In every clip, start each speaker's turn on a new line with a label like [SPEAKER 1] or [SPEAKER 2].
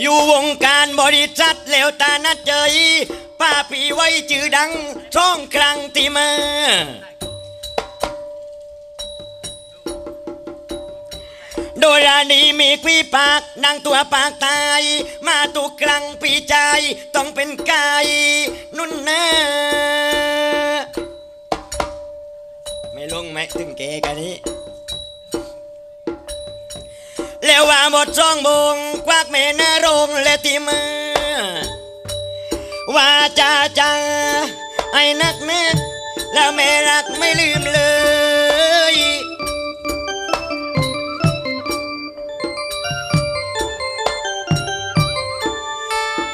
[SPEAKER 1] อยู่วงการบริษัทแล้วตานัดเจยป้าปีไว้จือดังช่องครั้งที่มาโดรานีมีปีปากนางตัวปากตาย มาตุกครั้งปีใจ ต้องเป็นไก่นุ่นนะไม่ลงไหมถึงเกกันนี้ แล้วว่าหมดช่องบง มือว่าจ้าจ้าไอ้นักเน็กแล้วแม่รักไม่ลืมเลย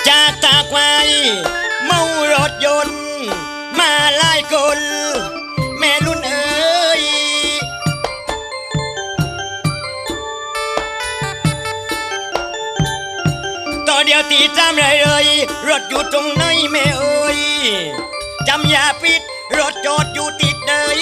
[SPEAKER 1] จากตากไว้เมารถยนต์ มาไล่คน อเดียวตีจำเลยเลย รถอยู่ตรงไหนแม่เอ้ยจำยาปิด รถจอดอยู่ติดเลย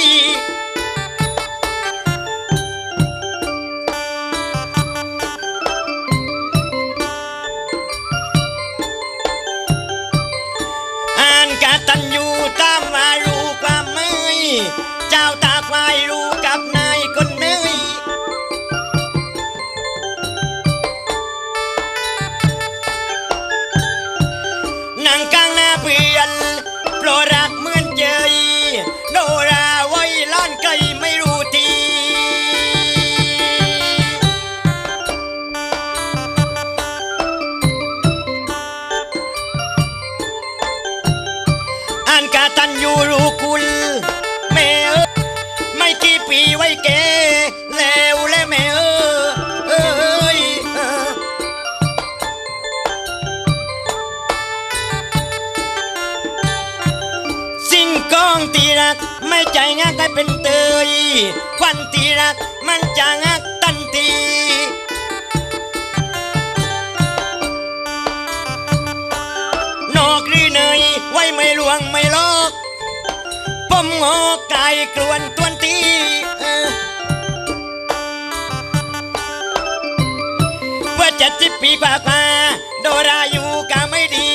[SPEAKER 1] รักไม่ใจงักให้เป็นเตยควันตีรักมันจะงักตันทีนอกหรือเนยไว้ไม่ลวงไม่ลอกปมงอกไก่กลวนตวนตีเออว่าจะสิบปีกว่ากว่าโดราอยู่ก็ไม่ดี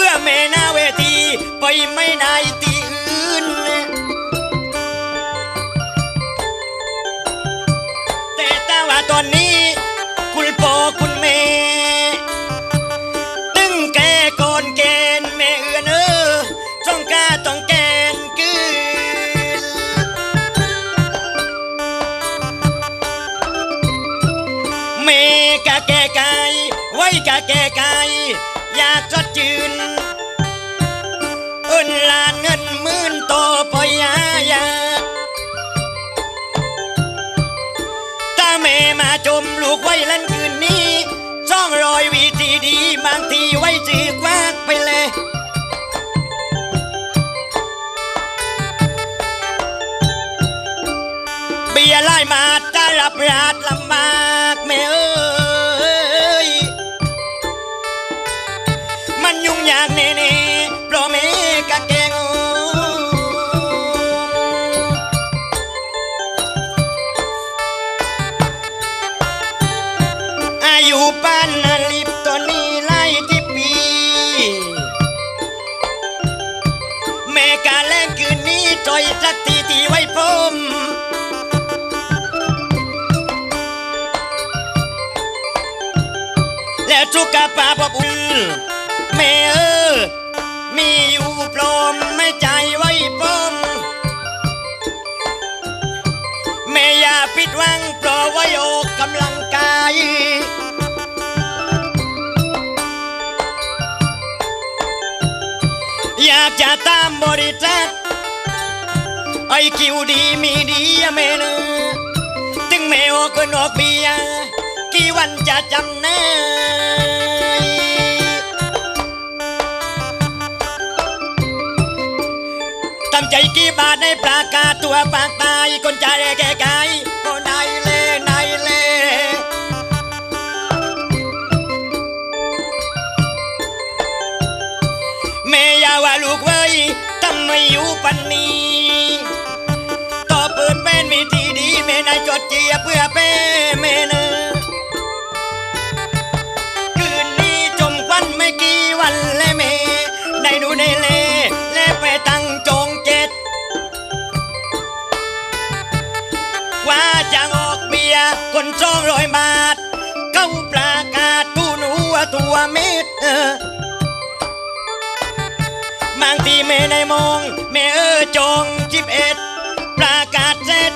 [SPEAKER 1] พื่อแม่นาเวทีไปไม่ได้ที่อื่น แต่แต่ว่าตอนนี้ คุณพ่อคุณแม่ตึงแกก่อนแกนแม่เอือนเออต้องกาต้องแกนกืนแม่กะแก่ไกายไว้กะแก่ไกายอยากจดจืน นลานเงินหมื่นต่อปอยายาตาแม่มาจมลูกไว้ลันคืนนี้ซ่องรอยวีทีดีบางทีไว้จืกวากไปเลยเบียร์ไล่มาจะรับราดลำบากแม่เอ้ยมันยุ่งยากแน่ๆเพราะแม่ ผิดหวังเพราะไว้ออกกำลังกายอยากจะตามบริษัทไอคิวดีมีดีอะแม่เนอถึงแม่ออกก็นอกเบียกี่วันจะจำได้ทำใจกี่บาทในประกาศตัวปากตายคนใจะแรแก่ อยู่ปันนี้ต่อปืนแป็นมีธีดีเม่นายจดเจียเพื่อเป้เมนอคืนนี้จมควันไม่กี่วันและเมได้ดูในเลและไปตั้งจงเจ็ด ว่าจะออกเบียคนจองร้อยบาท เข้าประกาศตู้หนูตัวเม็ดเออ บางทีแม่ได้มอง แม่เออจองจิบเอ็ด ประกาศเสร็จ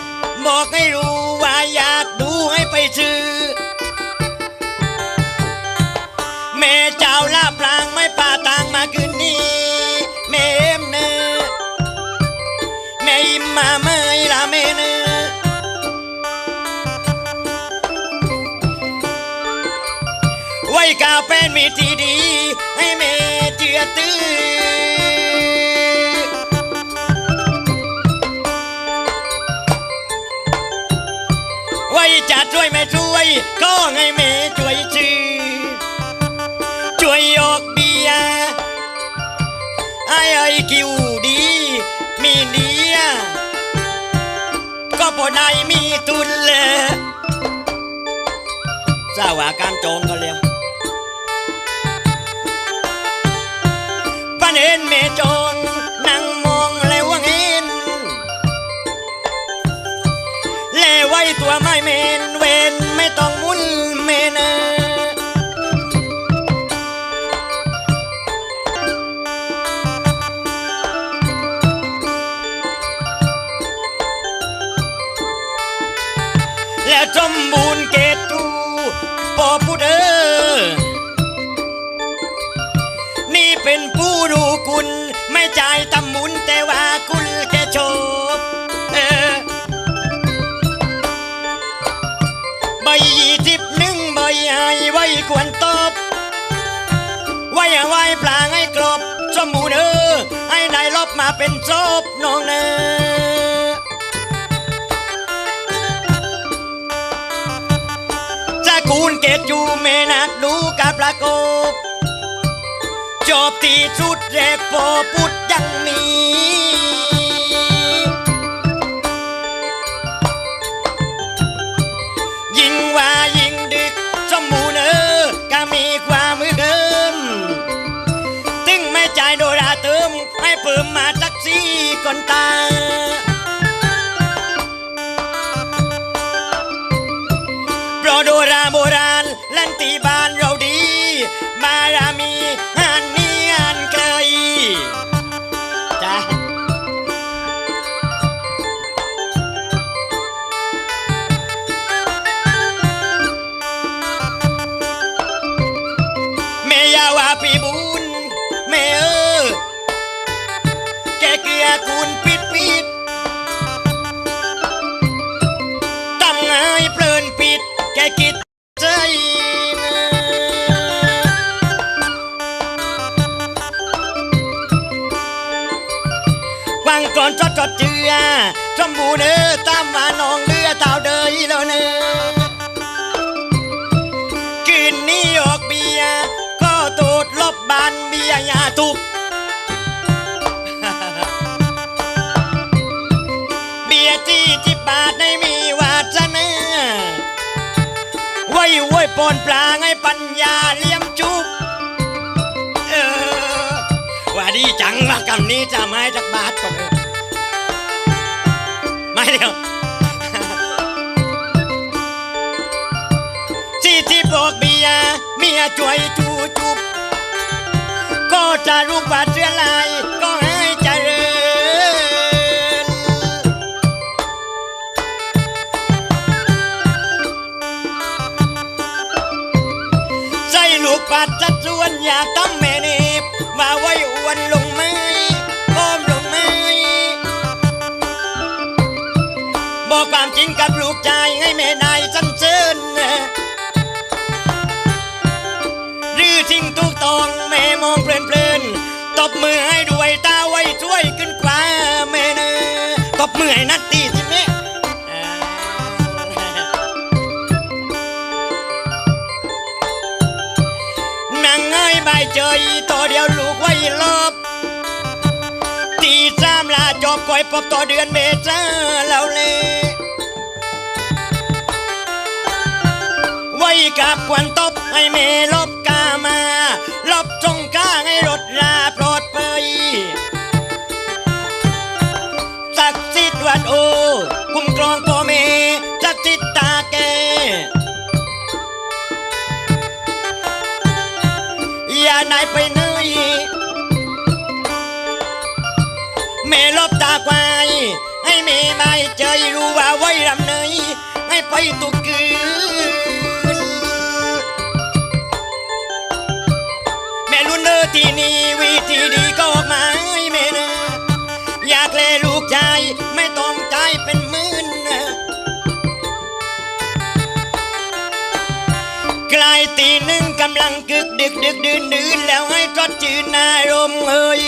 [SPEAKER 1] บอกให้รู้ว่าอยากดูให้ไปซื้อ แม่เจ้าลาปลางไม่ ไว้กาวเป็นมีทีดีให้แม่เจือตื้อไว้จะช่วยไม่ช่วย ก็ให้แม่ช่วยชื่อช่วยออกเบียไอ้ไอ้คิวดี มีเดียก็พอได้มีทุนเลยทราวาการโจงก็เร็วันเห็นเมโจอนั่งมองแล้วว่าเห็นแล่ไว้ตัวไม่เมนเวนไม่ต้องมุน ไว้ปลางให้กรบสมูเนอให้นายลบมาเป็นศพน้องเนอจะคูณเกตอยู่เมนักดูกับประกบจบที่สุดแรกพอพุดยังมียิ่งว่ายิ่งดึกสมูเออก็มีความิมมาจักสี่อนตาโปรโดราโบราณลันตีบานเราดี มารามีฮันนี้ งก่อนจดจดเจือสมบูรณ์เออตามมาน้องเรือเท่าเดยแล้วเนอคืนนี้ออกเบียก็ตูดลบบานเบียยาทุกเบียร์ที่จิบบาทไม่มีวาสนาไว้ไว้ปนปลาให้ปัญญาเลี้ย ดีจังว่ากำนี้จะไม้จากบาทก่อนไม่เดียวที่ที่บอกเมียเมียช่วยจูจุบก็จะรูปบาเสื้อลายก็ให้เจริญใส่ลูกปัดจัดส่วนอยาทำ มาไว้อวนลงไม้อ้อมลงไม้บอกความจริงกับลูกชายให้แม่นายสั้นเชิญหรือทิ้งทุกตองแม่มองเพลินเพลินๆตบมือให้ด้วยตาไว้ช่วยขึ้นกว่าแม่เนอตบมือให้นัดตีสิแม่ เจยต่อเดียวลูกไว้รอบตีสามลาจอบก่อยพบต่อเดือนเมษาแล้วเลยไว้กับควันตบให้เมลบกามาลบจงก้าให้รถราปลอดไปศักสิทธวัดโอ คุ้มครองพ่อเมศักสิทธิ์ตาแก ย่านายไปเนยแม่ลบตาควายให้แม่ไม่เจอรู้ว่าไว้รำเนยให้ไปตุกืนแม่รุ่นเนอที่นี่วิธีดีก็มา หนึ่งกำลังกึกดึกดึกดื่นดื่นแล้วให้จดจืนนารมเอ้ย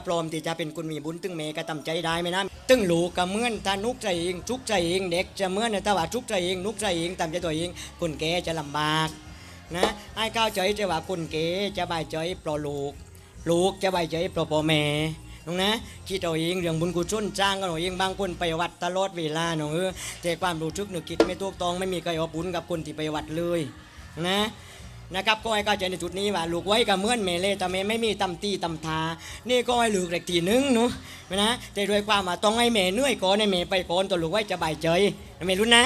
[SPEAKER 1] กไว้กับปลอมที่จะเป็นคุณมีบุญตึงเมก็ตำใจได้ไหมนะตึงหลูกก็เมื่อนตานุกใจเองทุกใจเองเด็กจะเมื่อนต่ว่าทุกใจเองนุกใจเองตามใจตัวเองคนแก่จะลำบากนะให้ก้าวใจจะว่าคนเก๋จะบายใจปลอลูก ลูกจะบายใจปลอพ่อแม่น้องนะคิดเอาเองเรื่องบุญกุศลจ้างกันเอาเองบางคนไปวัดตลอดเวลาน้องเออแต่ความรู้ทึกนึกคิดไม่ถูกต้องไม่มีใครเอาบุญกับคนที่ไปวัดเลยนะ นะครับก็ให้เข้าใจในจุดนี้ว่าลูกไว้กับเมื่อนเมเลแต่เมไม่มีตำตีตำทา นี่ก็ให้ลูกเล็กทีนึงเนาะนะแต่ด้วยความว่าต้องให้เมเหนื่อยก่อนให้เมไปก่อนตัวลูกไว้จะบายใจนะเมรู้นะ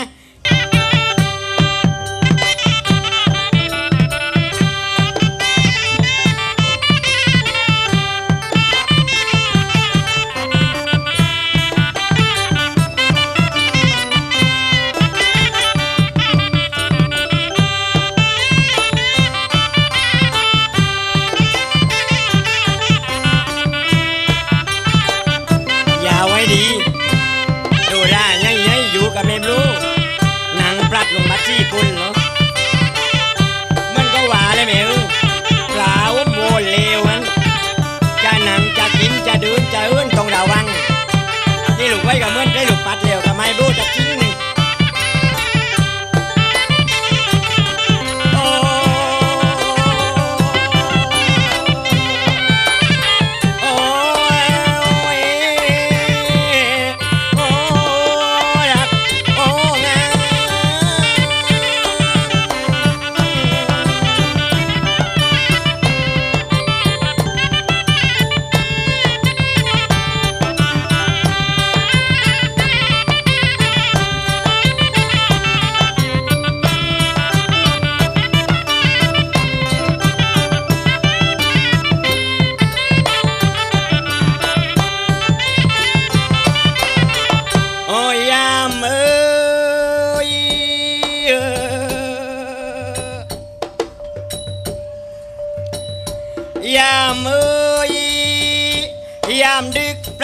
[SPEAKER 1] ไม่รู้จะจริง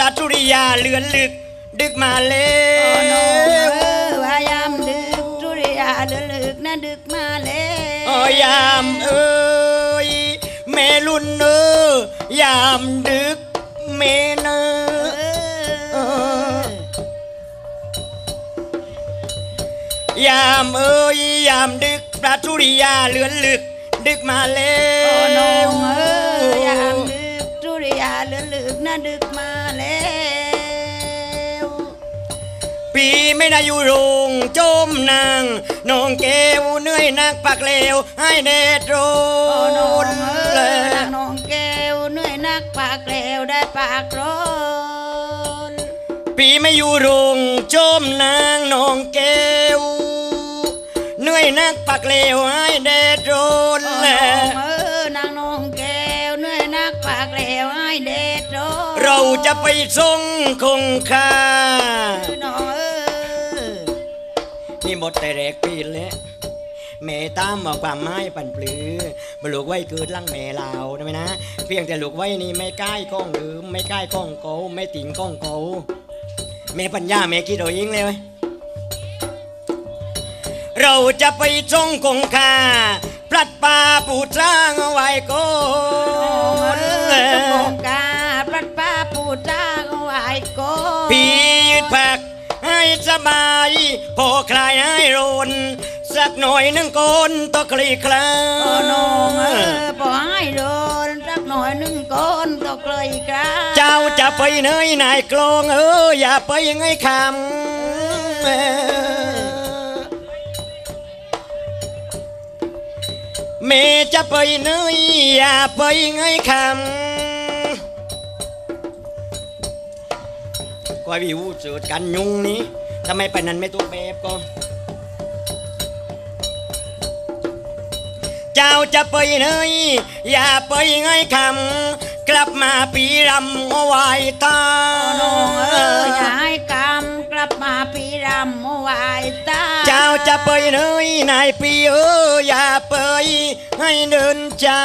[SPEAKER 1] าทุริยาเลือนลึก ดึกมาแล้
[SPEAKER 2] โอ้น้องเอ
[SPEAKER 1] ว
[SPEAKER 2] อว่ายามดึกทุริยาเดือลึกนะดึกมาแล้ว
[SPEAKER 1] โอ้ยยามเอ้ยแม่ลุ่นเอ้ยามดึกแม่เนอ
[SPEAKER 2] เออ
[SPEAKER 1] ยามเอ้ยยามดึกปลาทุริยาเลือนลึก ดึกมาแล้
[SPEAKER 2] โอ้น้อ
[SPEAKER 1] ว
[SPEAKER 2] นะดึกมาแล้ว
[SPEAKER 1] ปีไม่ได้อยู่โรงจมนางน้องแก้วเหนื่อยนักปักเลวให้เดดโร
[SPEAKER 2] โอ้น้อง
[SPEAKER 1] น
[SPEAKER 2] เอ
[SPEAKER 1] เล
[SPEAKER 2] อยนางน้องแก้วเหนื่อยนักปากแล้วได้ปากร้อน
[SPEAKER 1] ปีไม่อยู่โรงจมนางน้องแก้วเหนื่อยนักปักเลวให้เดดโรน
[SPEAKER 2] โอ้
[SPEAKER 1] เล จะไปส่งคงคา
[SPEAKER 2] นี่
[SPEAKER 1] หมดแต่แรกปีแล้วแม่ตามมาความไม้ปั่นปลือบลูกไว้เกิดลังแม่ลาวนะไหมนะ เพียงแต่ลูกไว้นี่ไม่ใกล้ก้องลืมไม่ใกล้ก้องเกาไม่ติ่งก้องเกาแม่ปัญญาแม่คิดเอาเองเลยเว้ยเราจะไปจงคงคาพลัดป่าปูจ้างเอาไว้ก่อ
[SPEAKER 2] เอน
[SPEAKER 1] สบายพอคลายให้รนสสักหน่อยหนึงก่อนต้องคลี่คลา
[SPEAKER 2] โอ้น้องเออปล่อยให้เดินสักหน่อยหนึ่งก้อนก็เกลยกรา
[SPEAKER 1] เจ้าจะไปเนยนายกลองเอออย่าไปไงคำเมจะไปเนยอย่าไปไงคำ ก็วิวสุดกันยุงนี้ทำไมไปนั้นไม่ตัวแบบก็ เจ้าจะไปเนยอย่าไปไงคำกลับมาปีรำเอาไว้ตา
[SPEAKER 2] โอ้น้องเอออย่าให้กรรมกลับมาปีรำเมื่อวายตา
[SPEAKER 1] เจ้าจะไปเนยนายปีเอออย่าไปให้เดินจ้า